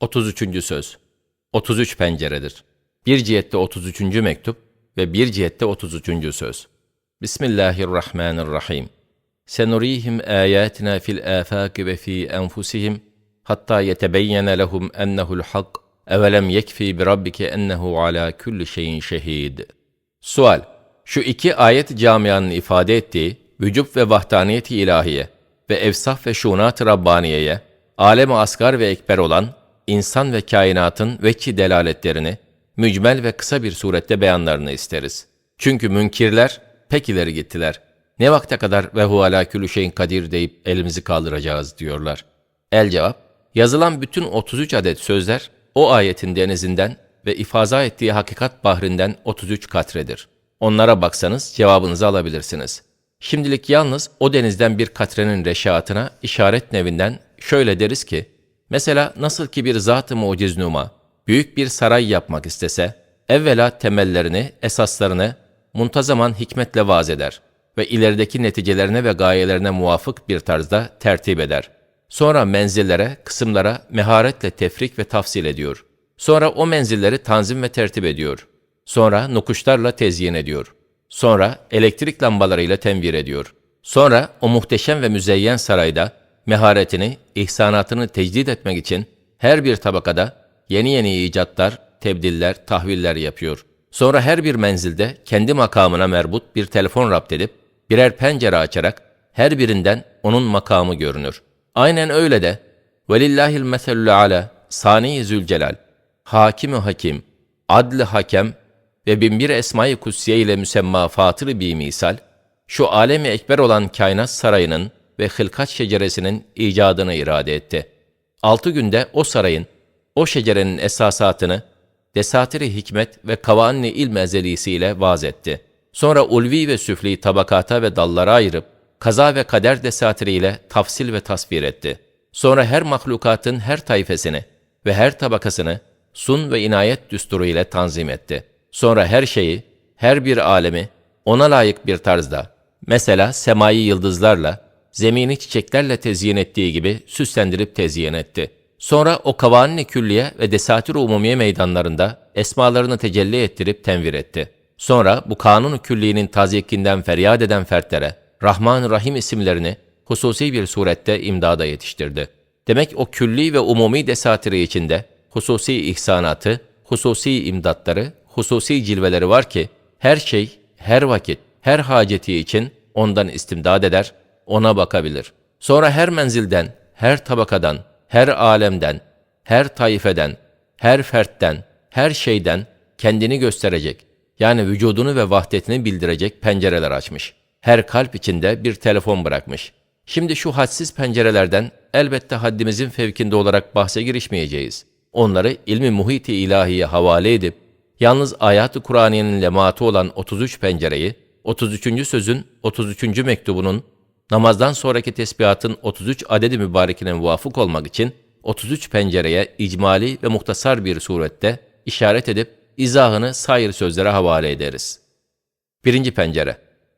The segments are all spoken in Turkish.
33. söz. 33 penceredir. Bir cihette 33. mektup ve bir cihette 33. söz. Bismillahirrahmanirrahim. Senurihim ayatina fil afaki ve fi enfusihim hatta yetebeyyene lehum ennehu'l hak evelem yekfi bi rabbike ennehu ala kulli şeyin şehid. Sual. Şu iki ayet camianın ifade ettiği vücub ve vahdaniyeti ilahiye ve efsaf ve şunat-ı Rabbaniye'ye, alem-i asgar ve ekber olan insan ve kainatın veçi delaletlerini, mücmel ve kısa bir surette beyanlarını isteriz. Çünkü münkirler pek ileri gittiler. Ne vakte kadar ve hu ala külü şeyin kadir deyip elimizi kaldıracağız diyorlar. El cevap, yazılan bütün 33 adet sözler o ayetin denizinden ve ifaza ettiği hakikat bahrinden 33 katredir. Onlara baksanız cevabınızı alabilirsiniz. Şimdilik yalnız o denizden bir katrenin reşaatına işaret nevinden şöyle deriz ki, mesela nasıl ki bir zat-ı muciz numa, büyük bir saray yapmak istese, evvela temellerini, esaslarını muntazaman hikmetle vaz eder ve ilerideki neticelerine ve gayelerine muvafık bir tarzda tertip eder. Sonra menzillere, kısımlara meharetle tefrik ve tafsil ediyor. Sonra o menzilleri tanzim ve tertip ediyor. Sonra nukuşlarla tezyin ediyor. Sonra elektrik lambalarıyla tenvir ediyor. Sonra o muhteşem ve müzeyyen sarayda meharetini, ihsanatını tecdid etmek için her bir tabakada yeni yeni icatlar, tebdiller, tahviller yapıyor. Sonra her bir menzilde kendi makamına merbut bir telefon rapt edip birer pencere açarak her birinden onun makamı görünür. Aynen öyle de velillahil meselul ala sani zülcelal hakimi hakim adlı hakem ve binbir esma-i kutsiye ile müsemma fatır bir misal şu alemi ekber olan kainat sarayının ve hılkat şeceresinin icadını irade etti. Altı günde o sarayın, o şecerenin esasatını, desatiri hikmet ve kavanni ilm ezelisiyle vaz etti. Sonra ulvi ve süfli tabakata ve dallara ayırıp, kaza ve kader desatiriyle tafsil ve tasvir etti. Sonra her mahlukatın her tayfesini ve her tabakasını sun ve inayet düsturu ile tanzim etti. Sonra her şeyi, her bir alemi ona layık bir tarzda, mesela semayı yıldızlarla, zemini çiçeklerle tezyin ettiği gibi süslendirip tezyin etti. Sonra o kavanini külliye ve desatir-i umumiye meydanlarında esmalarını tecelli ettirip tenvir etti. Sonra bu kanun-u külliğinin tazyikinden feryat eden fertlere Rahman Rahim isimlerini hususi bir surette imdada yetiştirdi. Demek o külli ve umumi desatiri içinde hususi ihsanatı, hususi imdatları, hususi cilveleri var ki her şey, her vakit, her haceti için ondan istimdad eder, ona bakabilir. Sonra her menzilden, her tabakadan, her alemden, her taifeden, her fertten, her şeyden kendini gösterecek, yani vücudunu ve vahdetini bildirecek pencereler açmış. Her kalp içinde bir telefon bırakmış. Şimdi şu hadsiz pencerelerden elbette haddimizin fevkinde olarak bahse girişmeyeceğiz. Onları ilmi muhiti ilahiye havale edip, yalnız ayat-ı Kur'aniyenin lematı olan 33 pencereyi, 33. sözün 33. mektubunun, namazdan sonraki tesbihatın 33 adedi mübarekine muvafık olmak için 33 pencereye icmali ve muhtasar bir surette işaret edip izahını sair sözlere havale ederiz. Birinci pencere.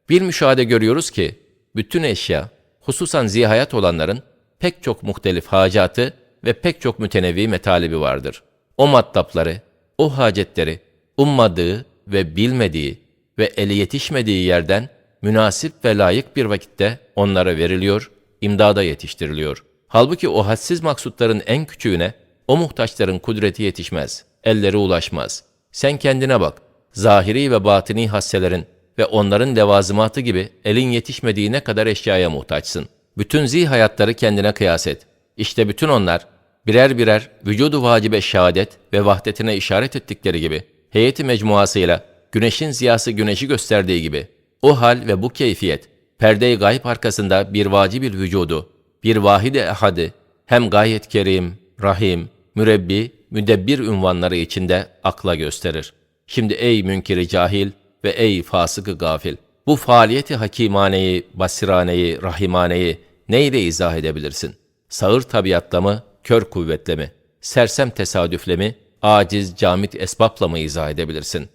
Bir müşahede görüyoruz ki, bütün eşya, hususan zihayat olanların pek çok muhtelif hacatı ve pek çok mütenevi metalibi vardır. O mattapları, o hacetleri, ummadığı ve bilmediği ve eli yetişmediği yerden münasip ve layık bir vakitte onlara veriliyor, imdada yetiştiriliyor. Halbuki o hadsiz maksutların en küçüğüne o muhtaçların kudreti yetişmez, elleri ulaşmaz. Sen kendine bak, zahiri ve batini hasselerin ve onların levazımatı gibi elin yetişmediği ne kadar eşyaya muhtaçsın. Bütün zih hayatları kendine kıyas et. İşte bütün onlar birer birer vücudu vacibe şehadet ve vahdetine işaret ettikleri gibi heyeti mecmuasıyla güneşin ziyası güneşi gösterdiği gibi o hal ve bu keyfiyet perde-i gayb arkasında bir vacibil vücudu, bir vahide ehadi hem gayet kerim, rahim, mürebbi, müdebbir ünvanları içinde akla gösterir. Şimdi ey münkiri cahil ve ey fasıkı gafil, bu faaliyeti hakimaneyi, basiraneyi, rahimaneyi neyle izah edebilirsin? Sağır tabiatla mı, kör kuvvetle mi, sersem tesadüfle mi, aciz, camit esbapla mı izah edebilirsin?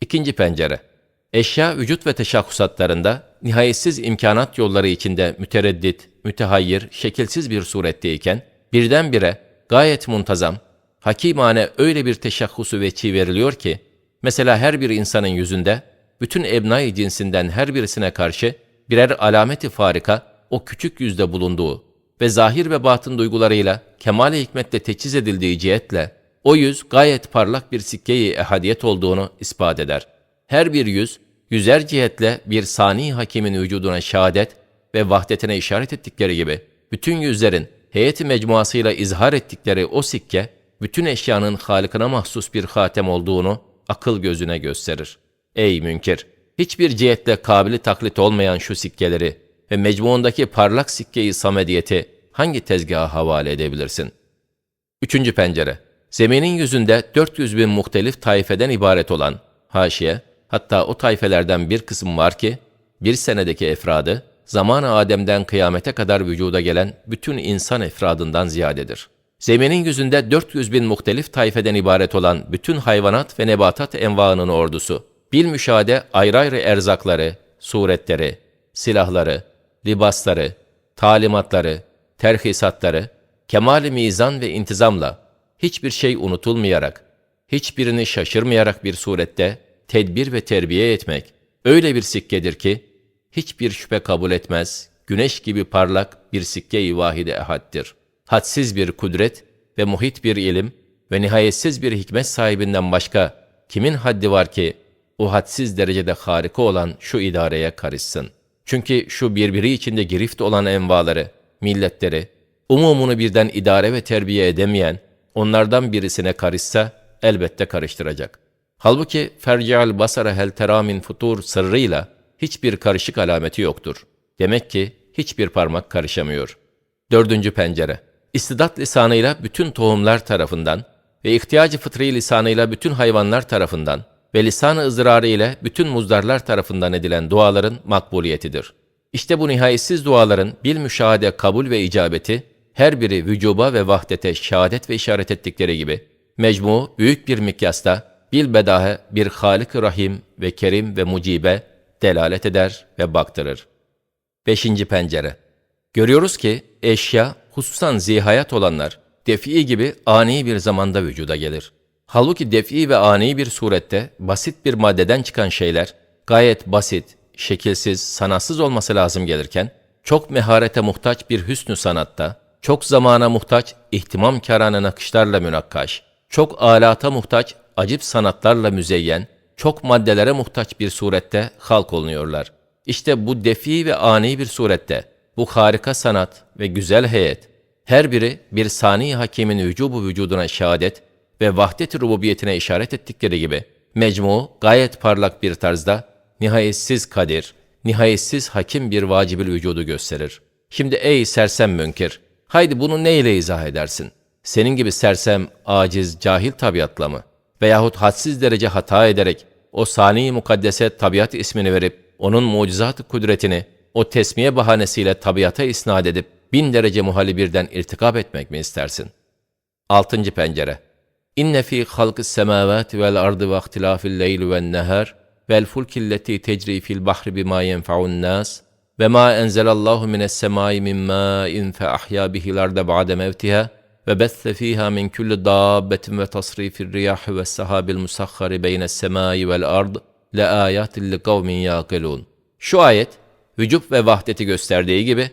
İkinci pencere. Eşya vücut ve teşahhusatlarında nihayetsiz imkanat yolları içinde mütereddit, mütehayyir, şekilsiz bir suretteyken birdenbire gayet muntazam, hakimane öyle bir teşahhusu veçi veriliyor ki, mesela her bir insanın yüzünde, bütün ebnai cinsinden her birisine karşı birer alameti farika o küçük yüzde bulunduğu ve zahir ve batın duygularıyla kemal-i hikmetle teçhiz edildiği cihetle o yüz gayet parlak bir sikkeyi ehadiyet olduğunu ispat eder. Her bir yüz, yüzer cihetle bir sani hakimin vücuduna şehadet ve vahdetine işaret ettikleri gibi, bütün yüzlerin heyeti mecmuasıyla izhar ettikleri o sikke, bütün eşyanın halikına mahsus bir hatem olduğunu akıl gözüne gösterir. Ey münkir! Hiçbir cihetle kabili taklit olmayan şu sikkeleri ve mecmuundaki parlak sikkeyi samediyeti hangi tezgaha havale edebilirsin? Üçüncü pencere. Zeminin yüzünde 400 bin muhtelif taifeden ibaret olan, haşiye, hatta o taifelerden bir kısım var ki, bir senedeki efradı, zaman-ı Adem'den kıyamete kadar vücuda gelen bütün insan efradından ziyadedir. Zeminin yüzünde 400 bin muhtelif taifeden ibaret olan bütün hayvanat ve nebatat envaının ordusu, bil müşahede ayrı ayrı erzakları, suretleri, silahları, libasları, talimatları, terhisatları, kemal-i mizan ve intizamla, hiçbir şey unutulmayarak, hiçbirini şaşırmayarak bir surette tedbir ve terbiye etmek, öyle bir sikkedir ki, hiçbir şüphe kabul etmez, güneş gibi parlak bir sikke-i vahide ehaddir. Hadsiz bir kudret ve muhit bir ilim ve nihayetsiz bir hikmet sahibinden başka kimin haddi var ki, o hadsiz derecede harika olan şu idareye karışsın. Çünkü şu birbiri içinde girift olan envaları, milletleri, umumunu birden idare ve terbiye edemeyen, onlardan birisine karışsa elbette karıştıracak. Halbuki fercial basara hel teramin futur sırrıyla hiçbir karışık alameti yoktur. Demek ki hiçbir parmak karışamıyor. Dördüncü pencere. İstidat lisanıyla bütün tohumlar tarafından ve ihtiyacı fıtri lisanıyla bütün hayvanlar tarafından ve lisan-ı ızdırarı ile bütün muzdarlar tarafından edilen duaların makbuliyetidir. İşte bu nihayetsiz duaların bil müşahede kabul ve icabeti, her biri vücuba ve vahdete şehadet ve işaret ettikleri gibi, mecmu büyük bir mikyasta, bil bedahe bir halik Rahim ve Kerim ve Mucibe delalet eder ve baktırır. Beşinci pencere. Görüyoruz ki eşya, hususan zihayat olanlar, defi gibi ani bir zamanda vücuda gelir. Halbuki defi ve ani bir surette basit bir maddeden çıkan şeyler gayet basit, şekilsiz, sanatsız olması lazım gelirken, çok meharete muhtaç bir hüsnü sanatta, çok zamana muhtaç ihtimam kârane nakışlarla münakkaş, çok alata muhtaç acip sanatlarla müzeyyen, çok maddelere muhtaç bir surette halk olunuyorlar. İşte bu defi ve ani bir surette, bu harika sanat ve güzel heyet, her biri bir sani hakimin vücubu vücuduna şehadet ve vahdet-i rububiyetine işaret ettikleri gibi, mecmu gayet parlak bir tarzda, nihayetsiz kadir, nihayetsiz hakim bir vacibül vücudu gösterir. Şimdi ey sersem münkir, haydi bunu neyle izah edersin? Senin gibi sersem, aciz, cahil tabiatla mı? Veyahut hadsiz derece hata ederek, o sani mukaddese tabiat ismini verip, onun mucizat kudretini, o tesmiye bahanesiyle tabiata isnat edip, bin derece muhali birden irtikap etmek mi istersin? Altıncı pencere. İnne fî halkı semâvâti vel ardı ve ihtilâfil leyli ven nehâr vel fulkilleti tecri fil bahri bima yenfa'un nas ve ma enzelallahu mines semâi min mâin fe ahya bihil arda ba'de mevtiha ve besse fiha min kulli dabbetin ve tasrifir riyah ve sahabil musakhari beynes semâi vel ard le ayatin li kavmin yaqilun. Şu ayet vücub ve vahdeti gösterdiği gibi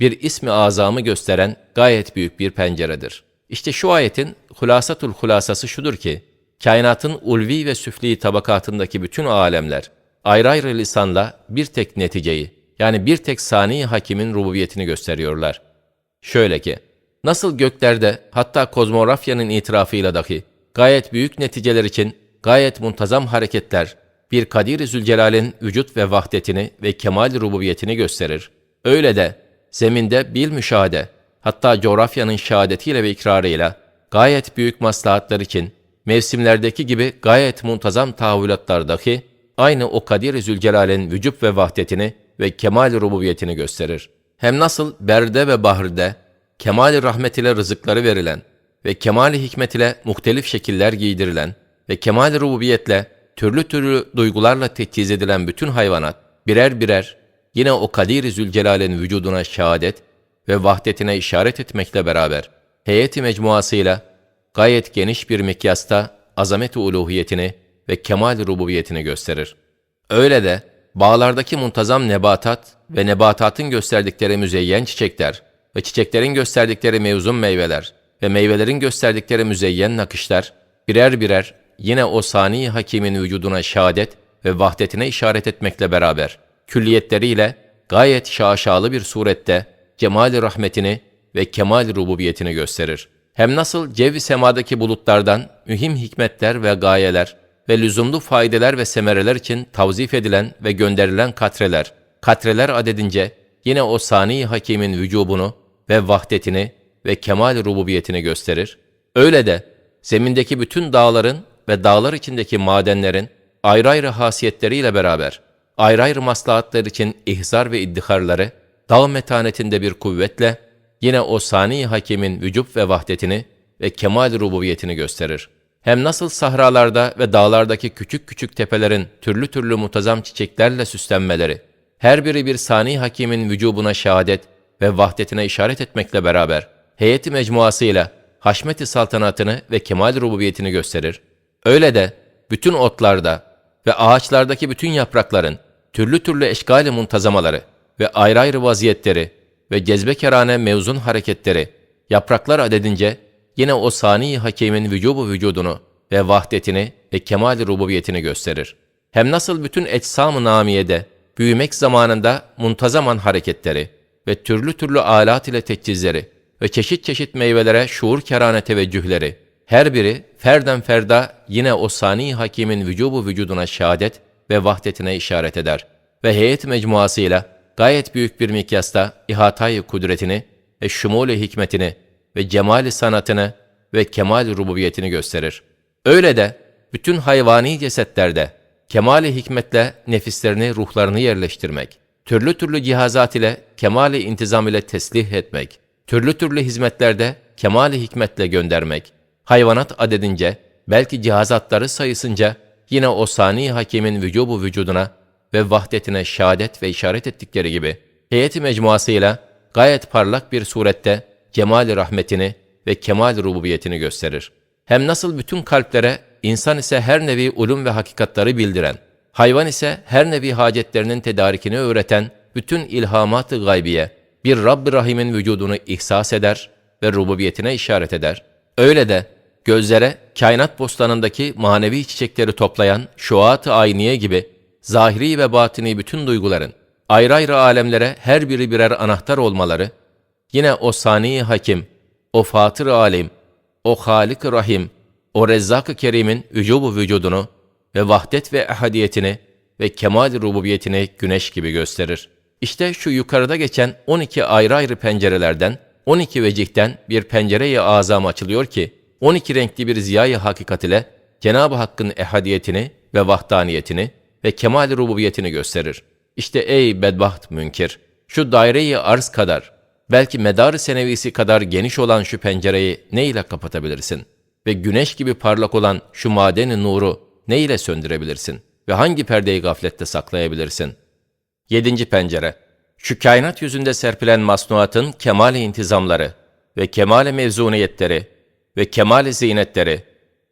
bir ismi azamı gösteren gayet büyük bir penceredir. İşte şu ayetin hulasatul hulasası şudur ki, kainatın ulvi ve süfli tabakatındaki bütün alemler, ayrı ayrı lisanla bir tek neticeyi, yani bir tek sani hakimin rububiyetini gösteriyorlar. Şöyle ki, nasıl göklerde hatta kozmografyanın itirafıyla dahi gayet büyük neticeler için gayet muntazam hareketler, bir Kadir-i Zülcelal'in vücut ve vahdetini ve kemal rububiyetini gösterir. Öyle de zeminde bil müşahede, hatta coğrafyanın şehadetiyle ve ikrarıyla gayet büyük maslahatlar için mevsimlerdeki gibi gayet muntazam tahavvülatlardaki aynı o Kadir-i Zülcelal'in vücub ve vahdetini ve kemal rububiyetini gösterir. Hem nasıl berde ve bahrde kemal rahmet ile rızıkları verilen ve kemal hikmet ile muhtelif şekiller giydirilen ve kemal rububiyetle türlü türlü duygularla teçhiz edilen bütün hayvanat birer birer yine o Kadir-i Zülcelal'in vücuduna şehadet ve vahdetine işaret etmekle beraber heyeti mecmuasıyla gayet geniş bir mikyasta azamet-i uluhiyetini ve kemal rububiyetini gösterir. Öyle de bağlardaki muntazam nebatat ve nebatatın gösterdikleri müzeyyen çiçekler ve çiçeklerin gösterdikleri mevzun meyveler ve meyvelerin gösterdikleri müzeyyen nakışlar birer birer yine o sani hakimin vücuduna şehadet ve vahdetine işaret etmekle beraber külliyetleriyle gayet şaşalı bir surette cemal rahmetini ve kemal rububiyetini gösterir. Hem nasıl cevi semadaki bulutlardan mühim hikmetler ve gayeler ve lüzumlu faydeler ve semereler için tavzif edilen ve gönderilen katreler, katreler adedince yine o sani hakimin vücubunu ve vahdetini ve kemal rububiyetini gösterir. Öyle de zemindeki bütün dağların ve dağlar içindeki madenlerin ayrı ayrı hasiyetleriyle beraber ayrı ayrı maslahatlar için ihzar ve iddiharları dağ metanetinde bir kuvvetle yine o sani hakimin vücub ve vahdetini ve kemal rububiyetini gösterir. Hem nasıl sahralarda ve dağlardaki küçük küçük tepelerin türlü türlü mutazam çiçeklerle süslenmeleri, her biri bir sani hakimin vücubuna şehadet ve vahdetine işaret etmekle beraber, heyeti mecmuasıyla haşmeti saltanatını ve kemal rububiyetini gösterir. Öyle de bütün otlarda ve ağaçlardaki bütün yaprakların türlü türlü eşgali muntazamaları ve ayrı ayrı vaziyetleri ve cezbekerane mevzun hareketleri, yapraklar adedince yine o sani hakimin vücubu vücudunu ve vahdetini ve kemal rububiyetini gösterir. Hem nasıl bütün eczam-ı namiyede büyümek zamanında muntazaman hareketleri ve türlü türlü alat ile teçhizleri ve çeşit çeşit meyvelere şuur kerane teveccühleri, her biri ferden ferda yine o sani hakimin vücubu vücuduna şehadet ve vahdetine işaret eder ve heyet mecmuasıyla gayet büyük bir mikyasta ihatayı kudretini ve şumul hikmetini ve cemali sanatını ve kemal rububiyetini gösterir. Öyle de bütün hayvani cesetlerde kemali hikmetle nefislerini, ruhlarını yerleştirmek, türlü türlü cihazat ile kemali intizam ile teslih etmek, türlü türlü hizmetlerde kemali hikmetle göndermek, hayvanat adedince, belki cihazatları sayısınca yine o sani hakimin vücubu vücuduna ve vahdetine şehadet ve işaret ettikleri gibi, heyeti mecmuasıyla gayet parlak bir surette cemal rahmetini ve kemal rububiyetini gösterir. Hem nasıl bütün kalplere, insan ise her nevi ulum ve hakikatları bildiren, hayvan ise her nevi hacetlerinin tedarikini öğreten bütün ilhamat-ı gaybiye, bir Rabb-i Rahim'in vücudunu ihsas eder ve rububiyetine işaret eder. Öyle de gözlere kainat bostanındaki manevi çiçekleri toplayan şuat-ı ayniye gibi zahiri ve batini bütün duyguların ayrı ayrı alemlere her biri birer anahtar olmaları, yine o sani hakim, o fatır alim, o halik rahim, o rezzak-ı kerimin vücubu vücudunu ve vahdet ve ehadiyetini ve kemal rububiyetini güneş gibi gösterir. İşte şu yukarıda geçen 12 ayrı ayrı pencerelerden, 12 vecihten bir pencere-i azam açılıyor ki, 12 renkli bir ziyayı hakikat ile Cenab-ı Hakk'ın ehadiyetini ve vahdaniyetini ve kemal rububiyetini gösterir. İşte ey bedbaht münkir, şu daireyi arz kadar, belki medar senevisi kadar geniş olan şu pencereyi ne ile kapatabilirsin? Ve güneş gibi parlak olan şu madeni nuru ne ile söndürebilirsin? Ve hangi perdeyi gaflette saklayabilirsin? Yedinci pencere, şu kainat yüzünde serpilen masnuatın kemal intizamları ve kemal mevzuniyetleri ve kemal zinetleri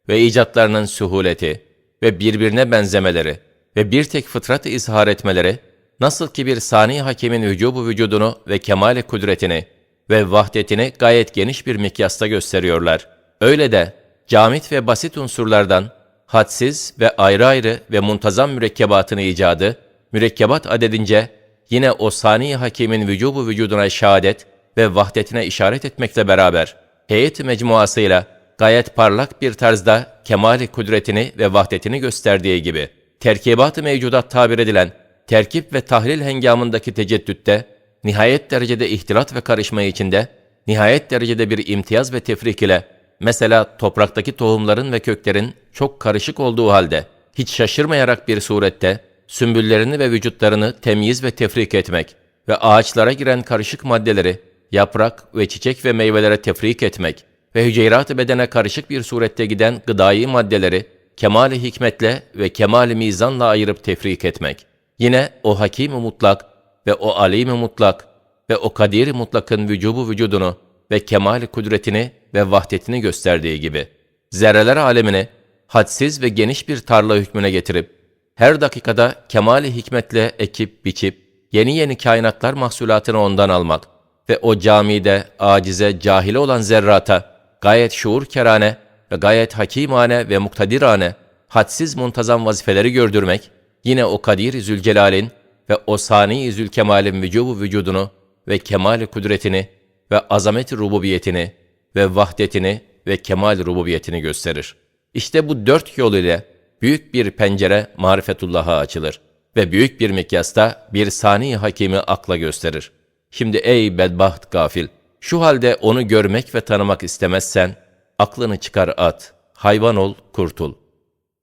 ve icatlarının suhuleti ve birbirine benzemeleri ve bir tek fıtrat izhar etmeleri, nasıl ki bir sani hakimin vücubu vücudunu ve kemale kudretini ve vahdetini gayet geniş bir mikyasta gösteriyorlar. Öyle de camit ve basit unsurlardan hadsiz ve ayrı ayrı ve muntazam mürekkebatını icadı, mürekkebat adedince yine o sani hakimin vücubu vücuduna şehadet ve vahdetine işaret etmekle beraber, heyet mecmuasıyla gayet parlak bir tarzda kemali kudretini ve vahdetini gösterdiği gibi, terkibat-ı mevcudat tabir edilen terkip ve tahlil hengamındaki teceddütte, nihayet derecede ihtilat ve karışma içinde, nihayet derecede bir imtiyaz ve tefrik ile, mesela topraktaki tohumların ve köklerin çok karışık olduğu halde, hiç şaşırmayarak bir surette, sümbüllerini ve vücutlarını temyiz ve tefrik etmek ve ağaçlara giren karışık maddeleri, yaprak ve çiçek ve meyvelere tefrik etmek ve hüceyrat-ı bedene karışık bir surette giden gıdai maddeleri, kemali hikmetle ve kemali mizanla ayırıp tefrik etmek. Yine o hakim mutlak ve o alim mutlak ve o kadir mutlakın vücubu vücudunu ve kemali kudretini ve vahdetini gösterdiği gibi, zerreler alemini hadsiz ve geniş bir tarla hükmüne getirip, her dakikada kemali hikmetle ekip biçip, yeni yeni kainatlar mahsulatını ondan almak ve o camide acize, cahile olan zerrata gayet şuur kerane ve gayet hakimane ve muktadirane hadsiz muntazam vazifeleri gördürmek, yine o Kadir Zülcelal'in ve o Sani Zülkemal'in vücubu vücudunu ve kemali kudretini ve azamet rububiyetini ve vahdetini ve kemal rububiyetini gösterir. İşte bu dört yol ile büyük bir pencere marifetullah'a açılır ve büyük bir mikyasta bir sani hakimi akla gösterir. Şimdi ey bedbaht gafil, şu halde onu görmek ve tanımak istemezsen, aklını çıkar at, hayvan ol, kurtul.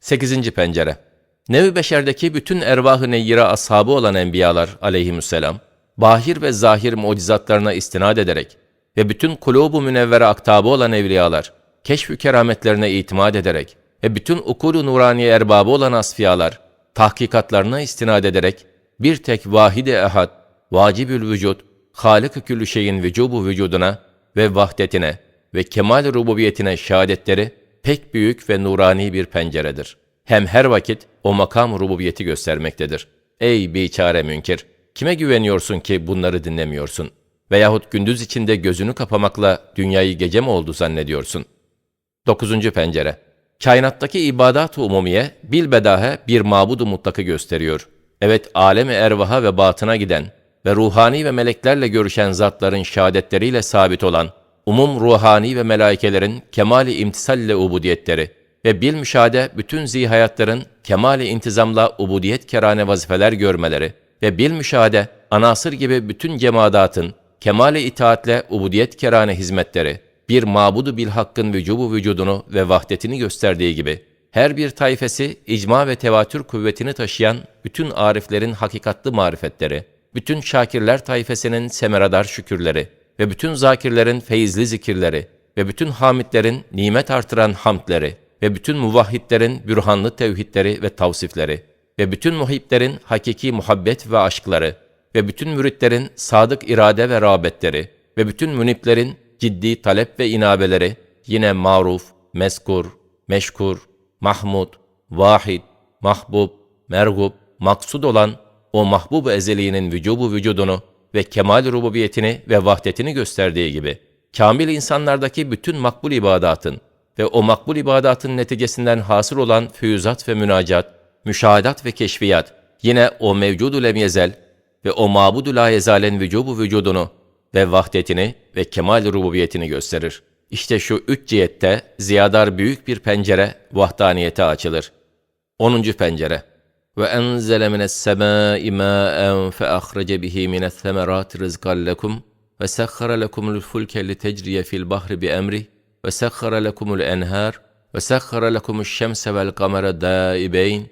8. pencere Nevi beşerdeki bütün ervah-ı neyyire ashabı olan enbiyalar aleyhisselam, bahir ve zahir mucizatlarına istinad ederek ve bütün kulubu münevvere aktabı olan evliyalar, keşf-ü kerametlerine itimat ederek ve bütün ukulu nuraniye erbabı olan asfiyalar, tahkikatlarına istinad ederek bir tek vahid-i ehad, vacibül vücud, halik-ı küllü şeyin vücubu vücuduna ve vahdetine ve kemal rububiyetine şehadetleri pek büyük ve nurani bir penceredir. Hem her vakit o makam rububiyeti göstermektedir. Ey biçare münkir! Kime güveniyorsun ki bunları dinlemiyorsun? Veyahut gündüz içinde gözünü kapamakla dünyayı gece mi oldu zannediyorsun? 9. pencere Kainattaki ibadat-ı umumiye bilbedahe bir mabudu mutlakı gösteriyor. Evet alemi ervaha ve batına giden ve ruhani ve meleklerle görüşen zatların şehadetleriyle sabit olan umum ruhani ve melaikelerin kemali imtisalle ubudiyetleri ve bil müşahede bütün zihayatların kemali intizamla ubudiyet kerane vazifeler görmeleri ve bil müşahede anasır gibi bütün cemadatın kemali itaatle ubudiyet kerane hizmetleri bir mabudu bil hakkın vücubu vücudunu ve vahdetini gösterdiği gibi her bir tayfesi icma ve tevatür kuvvetini taşıyan bütün ariflerin hakikatlı marifetleri, bütün şakirler tayfesinin semeradar şükürleri ve bütün zakirlerin feyizli zikirleri ve bütün hamitlerin nimet artıran hamdleri ve bütün muvahhidlerin bürhanlı tevhidleri ve tavsifleri ve bütün muhiblerin hakiki muhabbet ve aşkları ve bütün müritlerin sadık irade ve rağbetleri ve bütün müniplerin ciddi talep ve inabeleri yine maruf, meskur, meşkur, mahmud, vahid, mahbub, mergub, maksud olan o mahbub ezeliğinin vücubu vücudunu ve kemal rububiyetini ve vahdetini gösterdiği gibi, kamil insanlardaki bütün makbul ibadatın ve o makbul ibadatın neticesinden hasıl olan füyüzat ve münacat, müşahadat ve keşfiyat, yine o mevcudu lemyezel ve o mabudu la yezalen vücubu vücudunu ve vahdetini ve kemal rububiyetini gösterir. İşte şu üç cihette ziyadar büyük bir pencere vahdaniyete açılır. 10. pencere ve enzele mines semâi mâen fe ahrece bihi mines semerâti rızkan lekum ve sekhara lekumul fulke li tecriye fil bahri bi emri ve sekhara lekumul enhar ve sekhara lekumuş şemse vel kamera daibeyn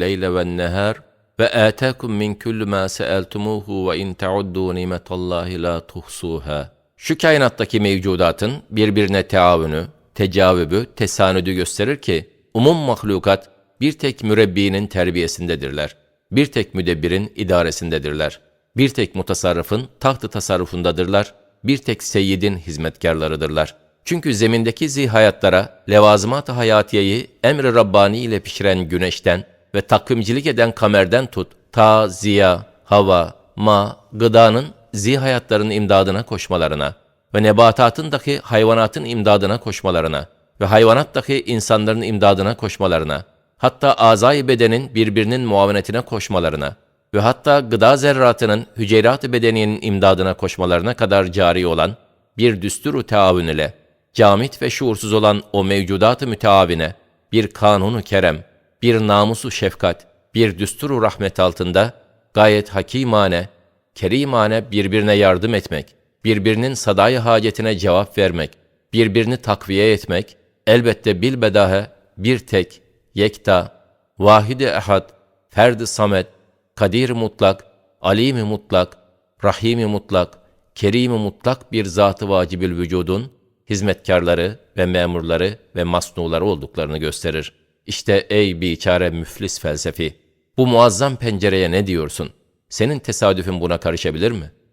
leyle ven nehar ve âtâkum min kulli mâ seeltumuhu ve in teuddu nimetallahi la tuhsuha. Şu kainattaki mevcudatın birbirine teavünü, tecavübü, tesanüdü gösterir ki, umum mahlukat bir tek mürebbinin terbiyesindedirler. Bir tek müdebbirin idaresindedirler. Bir tek mutasarrıfın tahtı tasarrufundadırlar. Bir tek seyyidin hizmetkarlarıdırlar. Çünkü zemindeki zihayatlara, levazımat-ı hayatiyeyi emri Rabbani ile pişiren güneşten ve takvimcilik eden kamerden tut, ta, ziya, hava, ma, gıdanın zihayatların imdadına koşmalarına ve nebatatın dahi hayvanatın imdadına koşmalarına ve hayvanat dahi insanların imdadına koşmalarına, hatta azay bedenin birbirinin muavenetine koşmalarına ve hatta gıda zerratının hüceyrat-ı bedeniyenin imdadına koşmalarına kadar cari olan bir düsturu teavün ile, camit ve şuursuz olan o mevcudat-ı müteavine, bir kanunu kerem, bir namusu şefkat, bir düsturu rahmet altında gayet hakimane, kerimane birbirine yardım etmek, birbirinin sadayı hacetine cevap vermek, birbirini takviye etmek, elbette bilbedahe bir tek, yekta, vahidi ehad, ferdi samet, kadir mutlak, alim mutlak, rahim mutlak, kerim mutlak bir zatı vacibül vücudun, hizmetkarları ve memurları ve masnuları olduklarını gösterir. İşte ey biçare müflis felsefi, bu muazzam pencereye ne diyorsun? Senin tesadüfün buna karışabilir mi?''